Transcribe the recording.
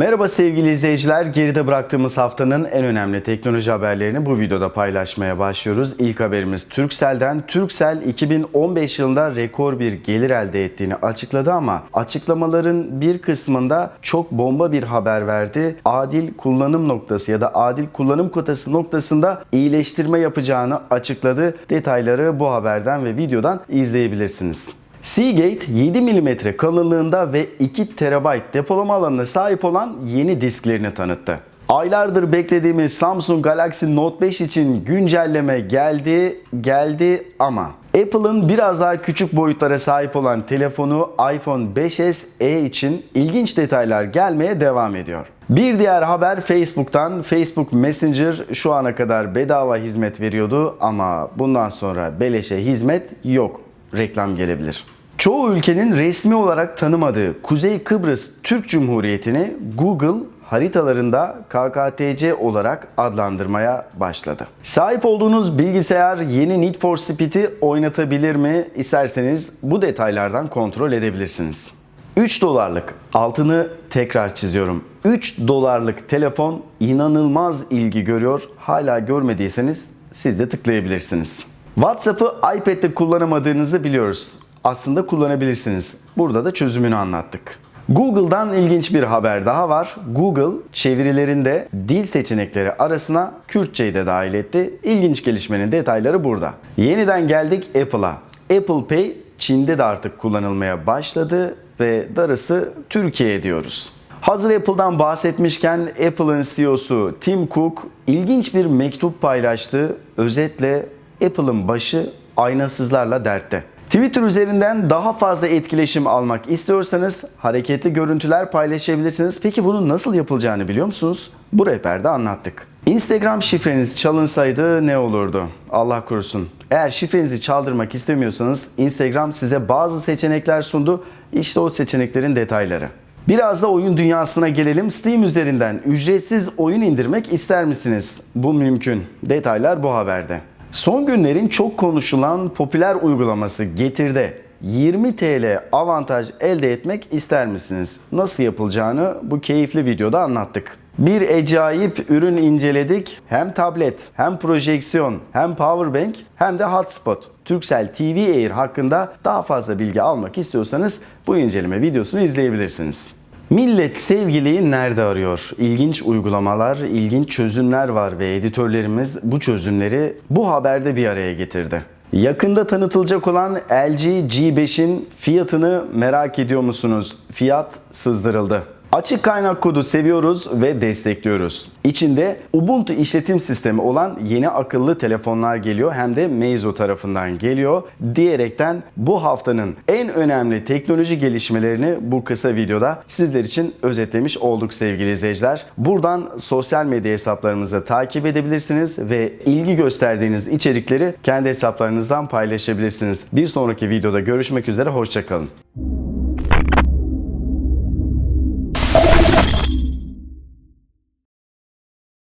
Merhaba sevgili izleyiciler. Geride bıraktığımız haftanın en önemli teknoloji haberlerini bu videoda paylaşmaya başlıyoruz. İlk haberimiz Turkcell'den. Turkcell 2015 yılında rekor bir gelir elde ettiğini açıkladı ama açıklamaların bir kısmında çok bomba bir haber verdi. Adil kullanım noktası ya da adil kullanım kotası noktasında iyileştirme yapacağını açıkladı. Detayları bu haberden ve videodan izleyebilirsiniz. Seagate 7 mm kalınlığında ve 2 TB depolama alanına sahip olan yeni disklerini tanıttı. Aylardır beklediğimiz Samsung Galaxy Note 5 için güncelleme geldi, geldi ama Apple'ın biraz daha küçük boyutlara sahip olan telefonu iPhone 5s E için ilginç detaylar gelmeye devam ediyor. Bir diğer haber Facebook'tan. Facebook Messenger şu ana kadar bedava hizmet veriyordu ama bundan sonra beleşe hizmet yok reklam gelebilir. Çoğu ülkenin resmi olarak tanımadığı Kuzey Kıbrıs Türk Cumhuriyeti'ni Google haritalarında KKTC olarak adlandırmaya başladı. Sahip olduğunuz bilgisayar yeni Need for Speed'i oynatabilir mi? İsterseniz bu detaylardan kontrol edebilirsiniz. 3 dolarlık altını tekrar çiziyorum. 3 dolarlık telefon inanılmaz ilgi görüyor. Hala görmediyseniz siz de tıklayabilirsiniz. WhatsApp'ı iPad'de kullanamadığınızı biliyoruz. Aslında kullanabilirsiniz. Burada da çözümünü anlattık. Google'dan ilginç bir haber daha var. Google çevirilerinde dil seçenekleri arasına Kürtçeyi de dahil etti. İlginç gelişmenin detayları burada. Yeniden geldik Apple'a. Apple Pay Çin'de de artık kullanılmaya başladı ve darısı Türkiye diyoruz. Hazır Apple'dan bahsetmişken Apple'ın CEO'su Tim Cook ilginç bir mektup paylaştı. Özetle Apple'ın başı aynasızlarla dertte. Twitter üzerinden daha fazla etkileşim almak istiyorsanız hareketli görüntüler paylaşabilirsiniz. Peki bunun nasıl yapılacağını biliyor musunuz? Bu rehberde anlattık. Instagram şifreniz çalınsaydı ne olurdu? Allah korusun. Eğer şifrenizi çaldırmak istemiyorsanız Instagram size bazı seçenekler sundu. İşte o seçeneklerin detayları. Biraz da oyun dünyasına gelelim. Steam üzerinden ücretsiz oyun indirmek ister misiniz? Bu mümkün. Detaylar bu haberde. Son günlerin çok konuşulan popüler uygulaması Getir'de 20 TL avantaj elde etmek ister misiniz? Nasıl yapılacağını bu keyifli videoda anlattık. Bir acayip ürün inceledik. Hem tablet, hem projeksiyon, hem powerbank, hem de hotspot. Turkcell TV Air hakkında daha fazla bilgi almak istiyorsanız bu inceleme videosunu izleyebilirsiniz. Millet sevgiliyi nerede arıyor? İlginç uygulamalar, ilginç çözümler var ve editörlerimiz bu çözümleri bu haberde bir araya getirdi. Yakında tanıtılacak olan LG G5'in fiyatını merak ediyor musunuz? Fiyat sızdırıldı. Açık kaynak kodu seviyoruz ve destekliyoruz. İçinde Ubuntu işletim sistemi olan yeni akıllı telefonlar geliyor hem de Meizu tarafından geliyor diyerekten bu haftanın en önemli teknoloji gelişmelerini bu kısa videoda sizler için özetlemiş olduk sevgili izleyiciler. Buradan sosyal medya hesaplarımızı takip edebilirsiniz ve ilgi gösterdiğiniz içerikleri kendi hesaplarınızdan paylaşabilirsiniz. Bir sonraki videoda görüşmek üzere hoşçakalın.